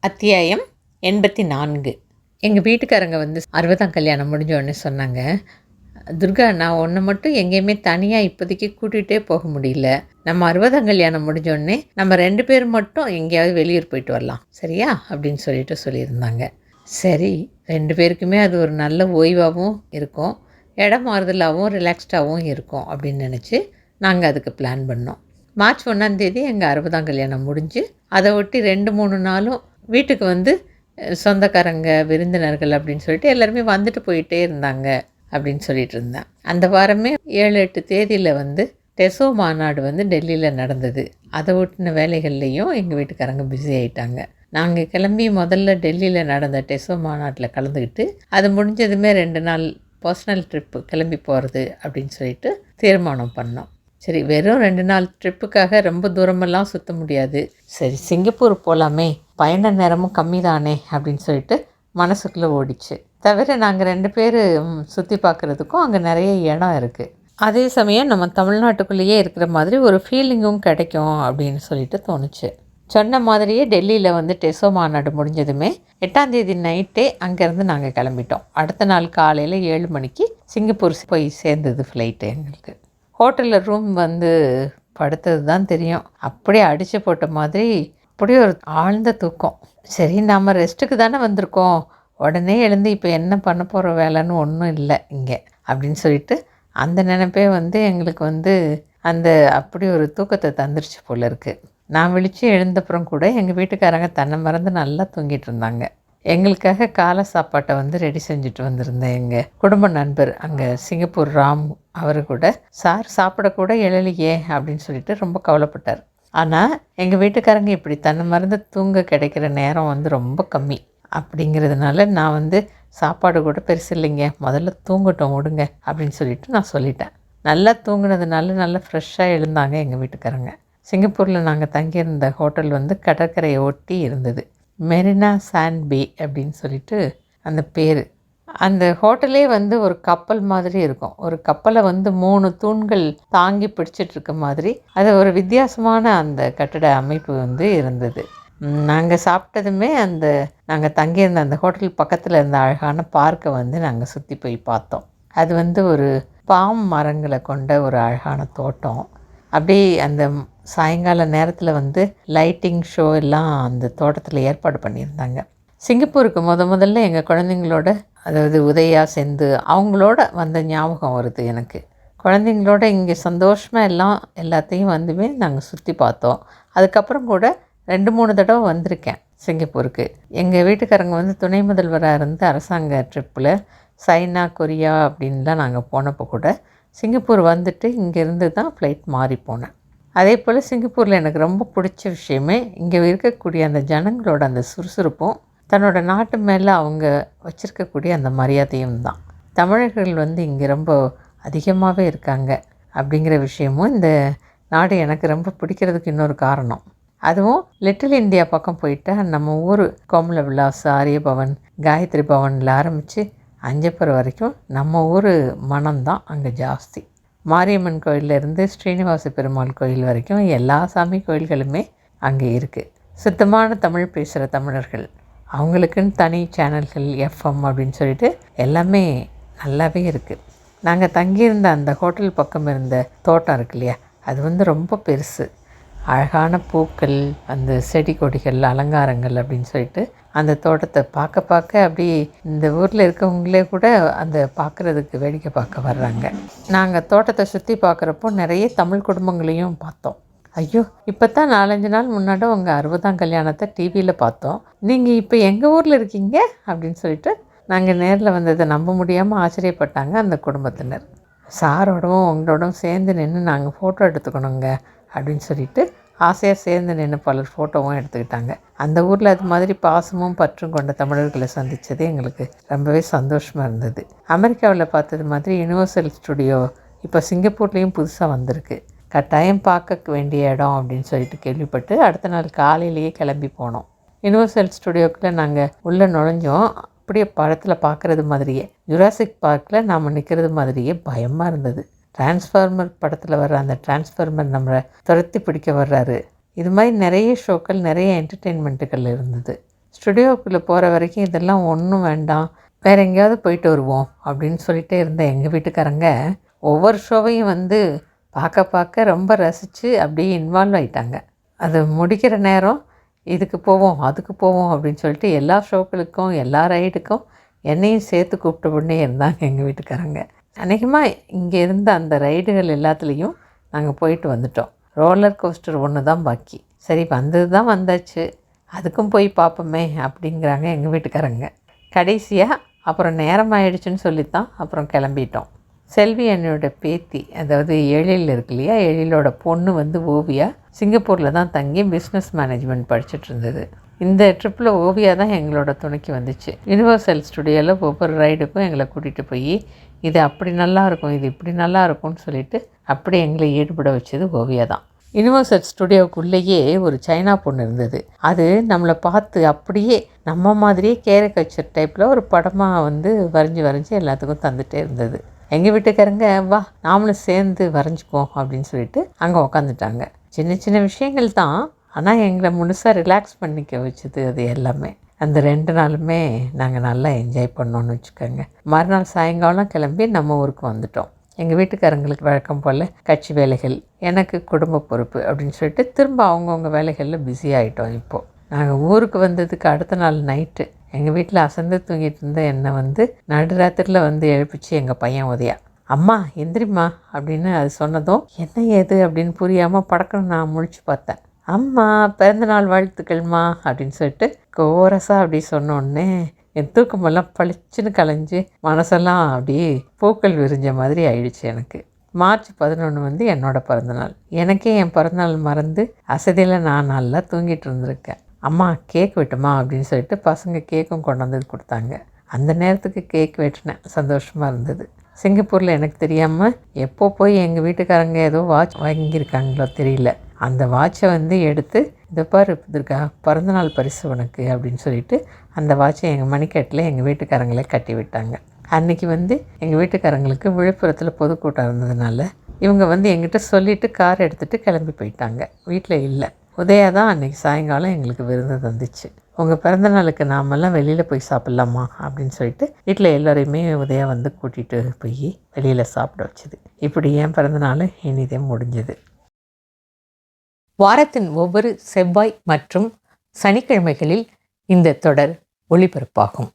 அத்தியாயம் எண்பத்தி நான்கு. எங்கள் வீட்டுக்காரங்க வந்து அறுபதாம் கல்யாணம் முடிஞ்ச உடனே சொன்னாங்க துர்கா நான் ஒன்று மட்டும் எங்கேயுமே தனியாக இப்போதைக்கு கூட்டிகிட்டே போக முடியல. நம்ம அறுபதாம் கல்யாணம் முடிஞ்சோடனே நம்ம ரெண்டு பேர் மட்டும் எங்கேயாவது வெளியூர் போயிட்டு வரலாம். சரியா? அப்படின்னு சொல்லிட்டு சொல்லியிருந்தாங்க. சரி ரெண்டு பேருக்குமே அது ஒரு நல்ல ஓய்வாகவும் இருக்கும் இடம் மாறுதலாகவும் ரிலாக்ஸ்டாகவும் இருக்கும் அப்படின்னு நினச்சி நாங்கள் அதுக்கு பிளான் பண்ணோம். மார்ச் ஒன்றாந்தேதி எங்கள் அறுபதாம் கல்யாணம் முடிஞ்சு அதை ஒட்டி ரெண்டு மூணு நாளும் வீட்டுக்கு வந்து சொந்தக்காரங்க விருந்தினர்கள் அப்படின்னு சொல்லிட்டு எல்லாருமே வந்துட்டு போயிட்டே இருந்தாங்க அப்படின்னு சொல்லிட்டு இருந்தேன். அந்த வாரமே ஏழு எட்டு தேதியில் வந்து டெசோ மாநாடு வந்து டெல்லியில் நடந்தது. அதை ஒட்டின வேலைகள்லேயும் எங்கள் வீட்டுக்காரங்க பிஸி ஆயிட்டாங்க. நாங்கள் கிளம்பி முதல்ல டெல்லியில் நடந்த டெசோ மாநாட்டில் கலந்துக்கிட்டு அது முடிஞ்சதுமே ரெண்டு நாள் பர்சனல் ட்ரிப்பு கிளம்பி போகிறது அப்படின்னு சொல்லிட்டு தீர்மானம் பண்ணோம். சரி வெறும் ரெண்டு நாள் ட்ரிப்புக்காக ரொம்ப தூரமெல்லாம் சுற்ற முடியாது. சரி சிங்கப்பூர் போகலாமே பயண நேரமும் கம்மி தானே அப்படின்னு சொல்லிட்டு மனசுக்குள்ளே ஓடிச்சு. தவிர நாங்கள் ரெண்டு பேர் சுற்றி பார்க்குறதுக்கும் அங்கே நிறைய இடம் இருக்குது அதே சமயம் நம்ம தமிழ்நாட்டுக்குள்ளேயே இருக்கிற மாதிரி ஒரு ஃபீலிங்கும் கிடைக்கும் அப்படின்னு சொல்லிட்டு தோணுச்சு. சொன்ன மாதிரியே டெல்லியில் வந்து டெசோ மாநாடு முடிஞ்சதுமே எட்டாம் தேதி நைட்டே அங்கேருந்து நாங்கள் கிளம்பிட்டோம். அடுத்த நாள் காலையில் ஏழு மணிக்கு சிங்கப்பூர் போய் சேர்ந்தது ஃப்ளைட்டு எங்களுக்கு. ஹோட்டலில் ரூம் வந்து படுத்தது தான் தெரியும். அப்படியே அடித்து போட்ட மாதிரி அப்படியே ஒரு ஆழ்ந்த தூக்கம். சரி நாம் ரெஸ்ட்டுக்கு தானே வந்திருக்கோம். உடனே எழுந்து இப்போ என்ன பண்ண போகிற வேலைன்னு ஒன்றும் இல்லை இங்கே அப்படின்னு சொல்லிட்டு அந்த நினைப்பே வந்து எங்களுக்கு வந்து அந்த அப்படி ஒரு தூக்கத்தை தந்துருச்சு போல இருக்குது நான் விழித்து எழுந்தப்புறம் கூட எங்கள் வீட்டுக்காரங்க தன்னை மறந்து நல்லா தூங்கிட்டு இருந்தாங்க. எங்களுக்காக காலை சாப்பாட்டை வந்து ரெடி செஞ்சுட்டு வந்திருந்தேன் எங்கள் குடும்ப நண்பர் அங்கே சிங்கப்பூர் ராம் அவர் கூட சார் சாப்பிடக்கூட எழலையே அப்படின்னு சொல்லிட்டு ரொம்ப கவலைப்பட்டார். ஆனால் எங்கள் வீட்டுக்காரங்க இப்படி தன்னை மறந்து தூங்க கிடைக்கிற நேரம் வந்து ரொம்ப கம்மி. அப்படிங்கிறதுனால நான் வந்து சாப்பாடு கூட பெருசு இல்லைங்க. முதல்ல தூங்கட்டும் விடுங்க அப்படின்னு சொல்லிட்டு நான் சொல்லிட்டேன். நல்லா தூங்கினதுனால நல்லா ஃப்ரெஷ்ஷாக எழுந்தாங்க எங்கள் வீட்டுக்காரங்க. சிங்கப்பூரில் நாங்கள் தங்கியிருந்த ஹோட்டல் வந்து கடற்கரையை ஒட்டி இருந்தது. மெரினா சாண்ட் பே அப்படின்னு சொல்லிட்டு அந்த பேர். அந்த ஹோட்டலே வந்து ஒரு கப்பல் மாதிரி இருக்கும். ஒரு கப்பலை வந்து மூணு தூண்கள் தாங்கி பிடிச்சிட்டு இருக்க மாதிரி. அது ஒரு வித்தியாசமான அந்த கட்டட அமைப்பு வந்து இருந்தது. நாங்கள் சாப்பிட்டதுமே அந்த நாங்கள் தங்கியிருந்த அந்த ஹோட்டல் பக்கத்தில் இருந்த அழகான பார்க்கை வந்து நாங்கள் சுற்றி போய் பார்த்தோம். அது வந்து ஒரு பாம் மரங்களை கொண்ட ஒரு அழகான தோட்டம். அப்படியே அந்த சாயங்கால நேரத்தில் வந்து லைட்டிங் ஷோ எல்லாம் அந்த தோட்டத்தில் ஏற்பாடு பண்ணியிருந்தாங்க. சிங்கப்பூருக்கு முத முதல்ல எங்கள் குழந்தைங்களோட அதாவது உதயா செந்து அவங்களோட வந்த ஞாபகம் வருது எனக்கு. குழந்தைங்களோட இங்கே சந்தோஷமாக எல்லாம் எல்லாத்தையும் வந்துமே நாங்கள் சுற்றி பார்த்தோம். அதுக்கப்புறம் கூட ரெண்டு மூணு தடவை வந்திருக்கேன் சிங்கப்பூருக்கு. எங்கள் வீட்டுக்காரங்க வந்து துணை முதல்வராக இருந்து அரசாங்க ட்ரிப்பில் சைனா கொரியா அப்படின்லாம் நாங்கள் போனப்போ கூட சிங்கப்பூர் வந்துட்டு இங்கேருந்து தான் ஃப்ளைட் மாறி போனேன். அதே போல் சிங்கப்பூரில் எனக்கு ரொம்ப பிடிச்ச விஷயமே இங்கே இருக்கக்கூடிய அந்த ஜனங்களோட அந்த சுறுசுறுப்பும் தன்னோட நாட்டு மேலே அவங்க வச்சுருக்கக்கூடிய அந்த மரியாதையும் தான். தமிழர்கள் வந்து இங்கே ரொம்ப அதிகமாகவே இருக்காங்க அப்படிங்கிற விஷயமும் இந்த நாடு எனக்கு ரொம்ப பிடிக்கிறதுக்கு இன்னொரு காரணம். அதுவும் லிட்டில் இந்தியா பக்கம் போயிட்டால் நம்ம ஊர் கோமல விலாஸ் ஆரியபவன் காயத்ரி பவனில் ஆரம்பித்து அஞ்சப்பர் வரைக்கும் நம்ம ஊர் மனம்தான் அங்கே ஜாஸ்தி. மாரியம்மன் கோயிலேருந்து ஸ்ரீனிவாச பெருமாள் கோயில் வரைக்கும் எல்லா சாமி கோயில்களுமே அங்கே இருக்குது சுத்தமான தமிழ் பேசுகிற தமிழர்கள். அவங்களுக்குன்னு தனி சேனல்கள் எஃப்எம் அப்படின்னு சொல்லிட்டு எல்லாமே நல்லாவே இருக்குது நாங்கள் தங்கியிருந்த அந்த ஹோட்டல் பக்கம் இருந்த தோட்டம் இருக்கு இல்லையா? அது வந்து ரொம்ப பெருசு. அழகான பூக்கள் அந்த செடி கொடிகள் அலங்காரங்கள் அப்படின்னு சொல்லிட்டு அந்த தோட்டத்தை பார்க்க பார்க்க அப்படி இந்த ஊரில் இருக்கவங்களே கூட அந்த பார்க்குறதுக்கு வேடிக்கை பார்க்க வர்றாங்க. நாங்கள் தோட்டத்தை சுற்றி பார்க்குறப்போ நிறைய தமிழ் குடும்பங்களையும் பார்த்தோம். ஐயோ இப்போ தான் நாலஞ்சு நாள் முன்னாடி உங்கள் அறுபதாம் கல்யாணத்தை டிவியில் பார்த்தோம். நீங்கள் இப்போ எங்கள் ஊரில் இருக்கீங்க? அப்படின்னு சொல்லிட்டு நாங்கள் நேரில் வந்ததை நம்ப முடியாமல் ஆச்சரியப்பட்டாங்க அந்த குடும்பத்தினர். சாரோடவும் உங்களோடவும் சேர்ந்து நின்று நாங்கள் ஃபோட்டோ எடுத்துக்கணுங்க. அப்படின்னு சொல்லிட்டு ஆசையாக சேர்ந்து நின்று பலர் ஃபோட்டோவும் எடுத்துக்கிட்டாங்க. அந்த ஊரில் அது மாதிரி பாசமும் பற்றும் கொண்ட தமிழர்களை சந்தித்தது எங்களுக்கு ரொம்பவே சந்தோஷமாக இருந்தது. அமெரிக்காவில் பார்த்தது மாதிரி யுனிவர்சல் ஸ்டுடியோ இப்போ சிங்கப்பூர்லேயும் புதுசாக வந்திருக்கு. கட்டாயம் பார்க்க வேண்டிய இடம் அப்படின்னு சொல்லிட்டு கேள்விப்பட்டு அடுத்த நாள் காலையிலேயே கிளம்பி போனோம். யுனிவர்சல் ஸ்டுடியோக்குள்ளே நாங்கள் உள்ளே நுழைஞ்சோம். அப்படியே படத்தில் பார்க்குறது மாதிரியே. ஜுராசிக் பார்க்கில் நாம் நிற்கிறது மாதிரியே பயமாக இருந்தது. டிரான்ஸ்ஃபார்மர் படத்தில் வர்ற அந்த டிரான்ஸ்ஃபார்மர் நம்மளை துரத்தி பிடிக்க வர்றாரு. இது மாதிரி நிறைய ஷோக்கள் நிறைய என்டர்டெயின்மெண்ட்டுகள் இருந்தது. ஸ்டுடியோக்குள்ளே போகிற வரைக்கும் இதெல்லாம் ஒன்றும் வேண்டாம். வேறு எங்கேயாவது போயிட்டு வருவோம் அப்படின்னு சொல்லிட்டே இருந்த எங்கள் வீட்டுக்காரங்க ஒவ்வொரு ஷோவையும் வந்து பார்க்க பார்க்க ரொம்ப ரசித்து அப்படியே இன்வால்வ் ஆயிட்டாங்க. அது முடிக்கிற நேரம் இதுக்கு போவோம் அதுக்கு போவோம் அப்படின்னு சொல்லிட்டு எல்லா ஷோக்களுக்கும் எல்லா ரைடுக்கும் என்னையும் சேர்த்து கூப்பிட்டு இருந்தாங்க எங்கள் வீட்டுக்காரங்க. அநேகமாக இங்கே இருந்த அந்த ரைடுகள் எல்லாத்துலேயும் நாங்கள் போயிட்டு வந்துட்டோம். ரோலர் கோஸ்டர் ஒன்று தான் பாக்கி. சரி வந்தது தான் வந்தாச்சு. அதுக்கும் போய் பார்ப்போமே அப்படிங்கிறாங்க எங்கள் வீட்டுக்காரங்க. கடைசியாக அப்புறம் நேரம் ஆயிடுச்சுன்னு சொல்லித்தான் அப்புறம் கிளம்பிட்டோம். செல்வி என்னோட பேத்தி அதாவது எழில் இருக்கு இல்லையா எழிலோட பொண்ணு வந்து ஓவியா சிங்கப்பூரில் தான் தங்கி பிஸ்னஸ் மேனேஜ்மெண்ட் படிச்சுட்டு இருந்தது. இந்த ட்ரிப்பில் ஓவியா தான் எங்களோட துணைக்கு வந்துச்சு. யுனிவர்சல் ஸ்டுடியோவில் ஒவ்வொரு ரைடுக்கும் எங்களை கூட்டிகிட்டு போய் இது அப்படி நல்லா இருக்கும் இது இப்படி நல்லா இருக்கும்னு சொல்லிட்டு அப்படி எங்களை ஈடுபட வச்சது ஓவியா தான். யூனிவர்சல் ஸ்டுடியோக்குள்ளேயே ஒரு சைனா பொண்ணு இருந்தது. அது நம்மளை பார்த்து அப்படியே நம்ம மாதிரியே கேரக்கச்சர் டைப்பில் ஒரு படமாக வந்து வரைஞ்சி வரைஞ்சி எல்லாத்துக்கும் தந்துகிட்டே இருந்தது. எங்கள் வீட்டுக்காரங்க வா நாமளும் சேர்ந்து வரைஞ்சிக்குவோம் அப்படின்னு சொல்லிட்டு அங்கே உக்காந்துட்டாங்க. சின்ன சின்ன விஷயங்கள் தான். ஆனால் எங்களை முழுசாக ரிலாக்ஸ் பண்ணிக்க வச்சது அது எல்லாமே. அந்த ரெண்டு நாளுமே நாங்கள் நல்லா என்ஜாய் பண்ணோன்னு வச்சுக்கோங்க. மறுநாள் சாயங்காலம் கிளம்பி நம்ம ஊருக்கு வந்துட்டோம். எங்கள் வீட்டுக்காரங்களுக்கு வழக்கம் போல் கட்சி வேலைகள் எனக்கு குடும்ப பொறுப்பு அப்படின்னு சொல்லிட்டு திரும்ப அவங்கவுங்க வேலைகளில் பிஸி ஆகிட்டோம் இப்போது நாங்கள் ஊருக்கு வந்ததுக்கு அடுத்த நாள் நைட்டு எங்கள் வீட்டில் அசந்து தூங்கிட்டு இருந்த என்னை வந்து நடுராத்திரியில் வந்து எழுப்பிச்சு எங்கள் பையன் உதயா. அம்மா எந்திரிம்மா அப்படின்னு அது சொன்னதும் என்ன ஏது? அப்படின்னு புரியாமல் படக்கணும் நான் முழிச்சு பார்த்தேன். அம்மா பிறந்தநாள் வாழ்த்துக்கள்மா அப்படின்னு சொல்லிட்டு கோரஸாக அப்படி சொன்னோடனே என் தூக்கமெல்லாம் பளிச்சுன்னு கலைஞ்சு மனசெல்லாம் அப்படியே பூக்கள் விரிஞ்ச மாதிரி ஆயிடுச்சு எனக்கு. மார்ச் பதினொன்று வந்து என்னோடய பிறந்தநாள். எனக்கே என் பிறந்தநாள் மறந்து அசதியில் நான் நல்லா தூங்கிட்டு இருந்திருக்கேன். அம்மா கேக் வெட்டுமா அப்படின்னு சொல்லிட்டு பசங்க கேக்கும் கொண்டு வந்து கொடுத்தாங்க. அந்த நேரத்துக்கு கேக் வெட்டினேன். சந்தோஷமாக இருந்தது. சிங்கப்பூரில் எனக்கு தெரியாமல் எப்போ போய் எங்கள் வீட்டுக்காரங்க ஏதோ வாட்ச் வாங்கியிருக்காங்களோ தெரியல. அந்த வாட்சை வந்து எடுத்து இதை பாரு இருக்கா பிறந்தநாள் பரிசு உனக்கு அப்படின்னு சொல்லிட்டு அந்த வாட்சை எங்கள் மணிக்கட்டில் எங்கள் வீட்டுக்காரங்களே கட்டி விட்டாங்க. அன்றைக்கி வந்து எங்கள் வீட்டுக்காரங்களுக்கு விழுப்புரத்தில் பொதுக்கூட்டம் இருந்ததுனால இவங்க வந்து எங்கிட்ட சொல்லிவிட்டு கார் எடுத்துகிட்டு கிளம்பி போயிட்டாங்க. வீட்டில் இல்லை. உதயா தான் அன்றைக்கி சாயங்காலம் எங்களுக்கு விருந்து தந்துச்சு. உங்கள் பிறந்த நாளுக்கு நாமெல்லாம் வெளியில் போய் சாப்பிட்லாமா? அப்படின்னு சொல்லிட்டு வீட்டில் எல்லோரையுமே உதயா வந்து கூட்டிகிட்டு போய் வெளியில் சாப்பிட வச்சுது. இப்படி என் பிறந்தநாள் இனிதே முடிஞ்சது. வாரத்தின் ஒவ்வொரு செவ்வாய் மற்றும் சனிக்கிழமைகளில் இந்த தொடர் ஒளிபரப்பாகும்.